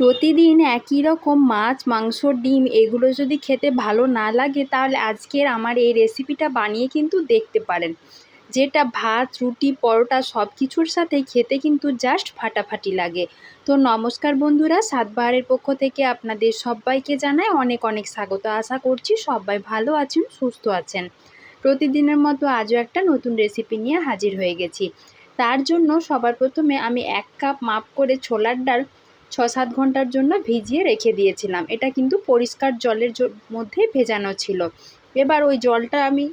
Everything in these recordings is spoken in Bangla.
প্রতিদিন একই রকম মাছ, মাংস, ডিম এগুলো যদি খেতে ভালো না লাগে, তাহলে আজকের আমার এই রেসিপিটা বানিয়ে কিন্তু দেখতে পারেন। যেটা ভাত, রুটি, পরোটা সব কিছুর সাথে খেতে কিন্তু জাস্ট ফাটাফাটি লাগে। তো নমস্কার বন্ধুরা সাতবাহারের পক্ষ থেকে আপনাদের সবাইকে জানায় অনেক অনেক স্বাগত। আশা করছি সবাই ভালো আছেন, সুস্থ আছেন। প্রতিদিনের মতো আজও একটা নতুন রেসিপি নিয়ে হাজির হয়ে গেছি। তার জন্য সবার প্রথমে আমি এক কাপ মাপ করে ছোলার ডাল ছ সাত ঘণ্টার জন্য ভিজিয়ে রেখে দিয়েছিলাম। এটা কিন্তু পরিষ্কার জলের মধ্যে ভেজানো ছিল। এবার ওই জলটা আমি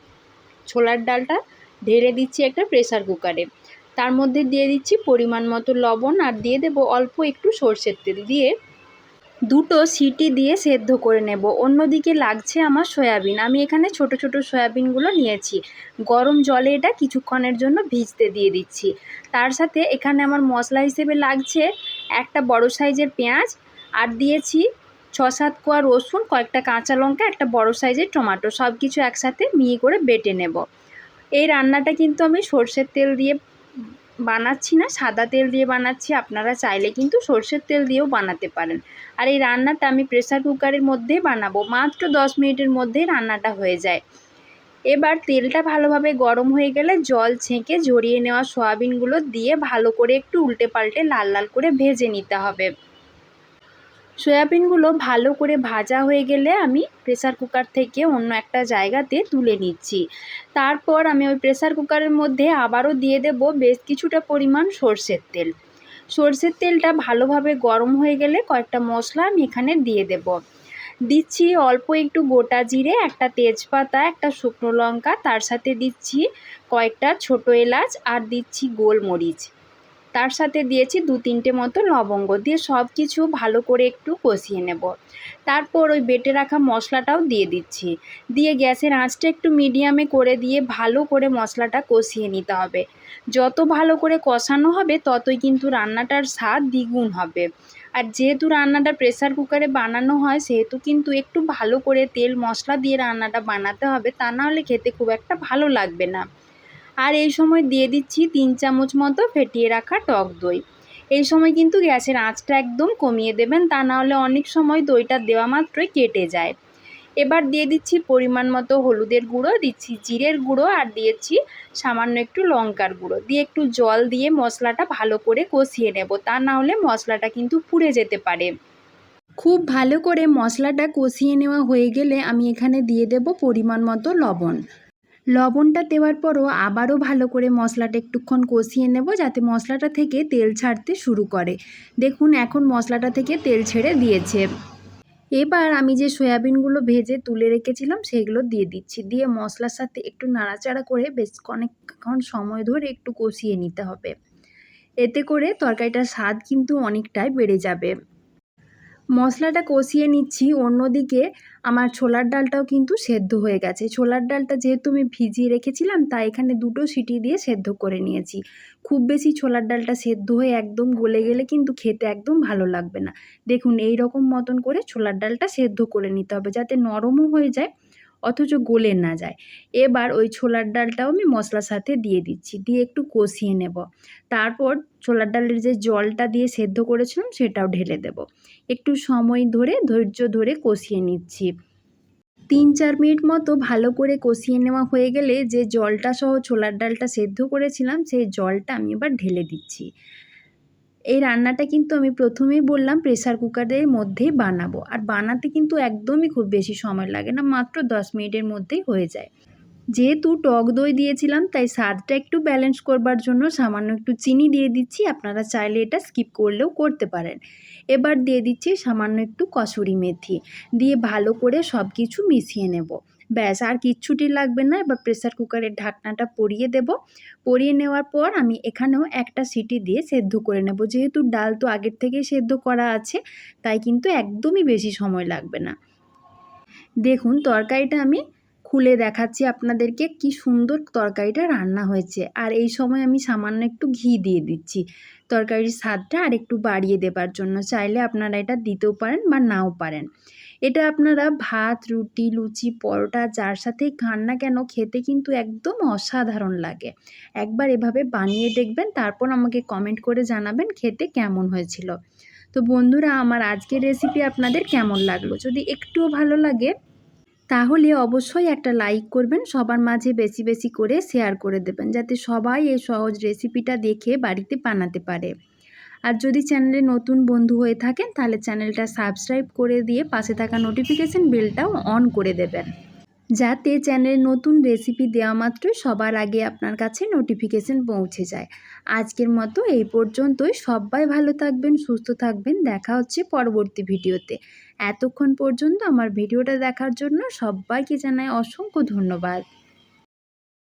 ছোলার ডালটা ঢেলে দিচ্ছি একটা প্রেসার কুকারে। তার মধ্যে দিয়ে দিচ্ছি পরিমাণ মতো লবণ আর দিয়ে দেবো অল্প একটু সর্ষের তেল। দিয়ে দুটো সিটি দিয়ে সেদ্ধ করে নেব। অন্যদিকে লাগছে আমার সয়াবিন। আমি এখানে ছোট ছোট সয়াবিনগুলো নিয়েছি। গরম জলে এটা কিছুক্ষণের জন্য ভিজতে দিয়ে দিচ্ছি। তার সাথে এখানে আমার মশলা হিসেবে লাগছে একটা বড় সাইজের পেঁয়াজ আর দিয়েছি ছ সাত কোয়া রসুন, কয়েকটা কাঁচা লঙ্কা, একটা বড় সাইজের টমেটো সব কিছু একসাথে মিহি করে বেটে নেব। এই রান্নাটা কিন্তু আমি সর্ষের তেল দিয়ে বানাচ্ছি না, সাদা তেল দিয়ে বানাচ্ছি, আপনারা চাইলে কিন্তু সর্ষের তেল দিয়েও বানাতে পারেন। আর এই রান্নাটা আমি প্রেসার কুকারের মধ্যে বানাবো, মাত্র দশ মিনিটের মধ্যেই রান্নাটা হয়ে যায়। এবার তেলটা ভালোভাবে গরম হয়ে গেলে জল ছেঁকে ঝরিয়ে নেওয়া সয়াবিনগুলো দিয়ে ভালো করে একটু উল্টে পাল্টে লাল লাল করে ভেজে নিতে হবে। সয়াবিনগুলো ভালো করে ভাজা হয়ে গেলে আমি প্রেসার কুকার থেকে অন্য একটা জায়গাতে তুলে নিচ্ছি। তারপর আমি ওই প্রেসার কুকারের মধ্যে আবারও দিয়ে দেব বেশ কিছুটা পরিমাণ সর্ষের তেল। সর্ষের তেলটা ভালোভাবে গরম হয়ে গেলে কয়েকটা মশলা আমি এখানে দিয়ে দেব। দিচ্ছি অল্প একটু গোটা জিরে, একটা তেজপাতা, একটা শুকনো লঙ্কা, তার সাথে দিচ্ছি কয়েকটা ছোট এলাচ আর দিচ্ছি গোলমরিচ। তার সাথে দিয়েছি দু তিনটে মতো লবঙ্গ, দিয়ে সব কিছু ভালো করে একটু কষিয়ে নেব। তারপর ওই বেটে রাখা মশলাটাও দিয়ে দিচ্ছি। দিয়ে গ্যাসের আঁচটা একটু মিডিয়ামে করে দিয়ে ভালো করে মশলাটা কষিয়ে নিতে হবে। যত ভালো করে কষানো হবে, ততই কিন্তু রান্নাটার স্বাদ দ্বিগুণ হবে। আর যেহেতু রান্নাটা প্রেসার কুকারে বানানো হয়, সেহেতু কিন্তু একটু ভালো করে তেল, মশলা দিয়ে রান্নাটা বানাতে হবে। তা নাহলে খেতে খুব একটা ভালো লাগবে না। আর এই সময় দিয়ে দিচ্ছি তিন চামচ মতো ফেটিয়ে রাখা টক দই। এই সময় কিন্তু গ্যাসের আঁচটা একদম কমিয়ে দেবেন। তা নাহলে অনেক সময় দইটা দেওয়া মাত্রই কেটে যায়। এবার দিয়ে দিচ্ছি পরিমাণ মতো হলুদের গুঁড়ো, দিচ্ছি জিরের গুঁড়ো আর দিয়েছি সামান্য একটু লঙ্কার গুঁড়ো। দিয়ে একটু জল দিয়ে মশলাটা ভালো করে কষিয়ে নেব। তা না হলে মশলাটা কিন্তু পুড়ে যেতে পারে। খুব ভালো করে মশলাটা কষিয়ে নেওয়া হয়ে গেলে আমি এখানে দিয়ে দেব পরিমাণ মতো লবণ। লবণটা দেওয়ার পরও আবারও ভালো করে মশলাটা একটুক্ষণ কষিয়ে নেব যাতে মশলাটা থেকে তেল ছাড়তে শুরু করে। দেখুন, এখন মশলাটা থেকে তেল ছেড়ে দিয়েছে। এবার আমি যে সয়াবিনগুলো ভেজে তুলে রেখেছিলাম, সেগুলো দিয়ে দিচ্ছি। দিয়ে মশলার সাথে একটু নাড়াচাড়া করে বেশ অনেকক্ষণ সময় ধরে একটু কষিয়ে নিতে হবে। এতে করে তরকারিটার স্বাদ কিন্তু অনেকটাই বেড়ে যাবে। মশলাটা কষিয়ে নিচ্ছি, অন্যদিকে আমার ছোলার ডালটাও কিন্তু সেদ্ধ হয়ে গেছে। ছোলার ডালটা যেহেতু আমি ভিজিয়ে রেখেছিলাম, তাই এখানে দুটো সিটি দিয়ে সেদ্ধ করে নিয়েছি। খুব বেশি ছোলার ডালটা সেদ্ধ হয়ে একদম গলে গেলে কিন্তু খেতে একদম ভালো লাগবে না। দেখুন এই রকম মতন করে ছোলার ডালটা সেদ্ধ করে নিতে হবে, যাতে নরমও হয়ে যায় অথচ গলে না যায়। এবার ওই ছোলার ডালটাও আমি মশলার সাথে দিয়ে দিচ্ছি, দিয়ে একটু কষিয়ে নেব। তারপর ছোলার ডালের যে জলটা দিয়ে সেদ্ধ করেছিলাম সেটাও ঢেলে দেব। একটু সময় ধরে, ধৈর্য ধরে কষিয়ে নিচ্ছি। তিন চার মিনিট মতো ভালো করে কষিয়ে নেওয়া হয়ে গেলে যে জলটা সহ ছোলার ডালটা সেদ্ধ করেছিলাম, সেই জলটা আমি এবার ঢেলে দিচ্ছি। এই রান্নাটা কিন্তু আমি প্রথমেই বললাম প্রেসার কুকারের মধ্যেই বানাবো। আর বানাতে কিন্তু একদমই খুব বেশি সময় লাগে না, মাত্র দশ মিনিটের মধ্যেই হয়ে যায়। যেহেতু টক দই দিয়েছিলাম, তাই স্বাদটা একটু ব্যালেন্স করবার জন্য সামান্য একটু চিনি দিয়ে দিচ্ছি। আপনারা চাইলে এটা স্কিপ করলেও করতে পারেন। এবার দিয়ে দিচ্ছি সামান্য একটু কসুরি মেথি। দিয়ে ভালো করে সব কিছু মিশিয়ে নেব। ব্যাস, আর কিচ্ছুটি লাগবে না। এবার প্রেসার কুকারের ঢাকনাটা পরিয়ে দেব। পরিয়ে নেওয়ার পর আমি এখানেও একটা সিটি দিয়ে সেদ্ধ করে নেব। যেহেতু ডাল তো আগের থেকেই সেদ্ধ করা আছে, তাই কিন্তু একদমই বেশি সময় লাগবে না। দেখুন, তরকারিটা আমি খুলে দেখাচ্ছি আপনাদেরকে কি সুন্দর তরকারিটা রান্না হয়েছে। আর এই সময় আমি সামান্য একটু ঘি দিয়ে দিচ্ছি। তরকারির স্বাদটা আর একটু বাড়িয়ে দেবার জন্য। চাইলে আপনারা এটা দিতেও পারেন বা নাও পারেন। এটা আপনারা ভাত, রুটি, লুচি, পরোটা, যার সাথেই খান না কেন খেতে কিন্তু একদম অসাধারণ লাগে। একবার এভাবে বানিয়ে দেখবেন, তারপর আমাকে কমেন্ট করে জানাবেন খেতে কেমন হয়েছিল। তো বন্ধুরা, আমার আজকের রেসিপি আপনাদের কেমন লাগল? যদি একটুও ভালো লাগে, তাহলে অবশ্যই একটা লাইক করবেন, সবার মাঝে বেশি বেশি করে শেয়ার করে দেবেন, যাতে সবাই এই সহজ রেসিপিটা দেখে বাড়িতে বানাতে পারে। আর যদি চ্যানেলে নতুন বন্ধু হয়ে থাকেন, তাহলে চ্যানেলটা সাবস্ক্রাইব করে দিয়ে পাশে থাকা নোটিফিকেশান বেলটাও অন করে দেবেন। যাতে চ্যানেলে নতুন রেসিপি দেওয়া মাত্রই সবার আগে আপনার কাছে নোটিফিকেশান পৌঁছে যায়। আজকের মতো এই পর্যন্তই। সবাই ভালো থাকবেন, সুস্থ থাকবেন। দেখা হচ্ছে পরবর্তী ভিডিওতে। এতক্ষণ পর্যন্ত আমার ভিডিওটা দেখার জন্য সবাইকে জানাই অসংখ্য ধন্যবাদ।